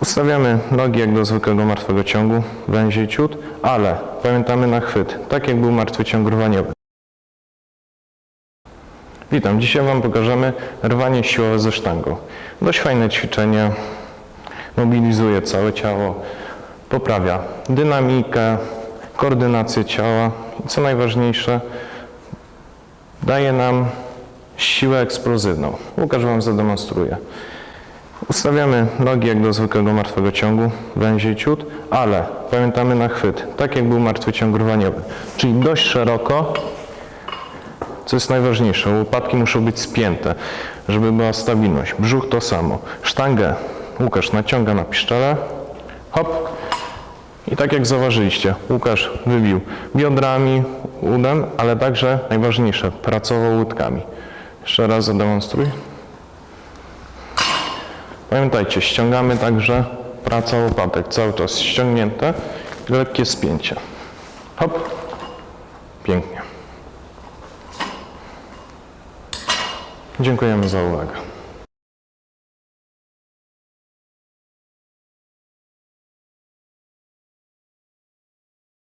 Ustawiamy nogi jak do zwykłego martwego ciągu, węziej ciut, ale pamiętamy na chwyt, tak jak był martwy ciąg rwaniowy. Witam, dzisiaj Wam pokażemy rwanie siłowe ze sztangą. Dość fajne ćwiczenie, mobilizuje całe ciało, poprawia dynamikę, koordynację ciała i co najważniejsze, daje nam siłę eksplozywną. Łukasz Wam zademonstruje. Ustawiamy nogi jak do zwykłego martwego ciągu, węziej ciut, ale pamiętamy na chwyt, tak jak był martwy ciąg rwaniowy, czyli dość szeroko, co jest najważniejsze, łopatki muszą być spięte, żeby była stabilność. Brzuch to samo. Sztangę Łukasz naciąga na piszczelę, hop, i tak jak zauważyliście, Łukasz wybił biodrami, udem, ale także najważniejsze, pracował łódkami. Jeszcze raz zademonstruj. Pamiętajcie, ściągamy także praca łopatek, cały czas ściągnięte i lekkie spięcie. Hop, pięknie. Dziękujemy za uwagę.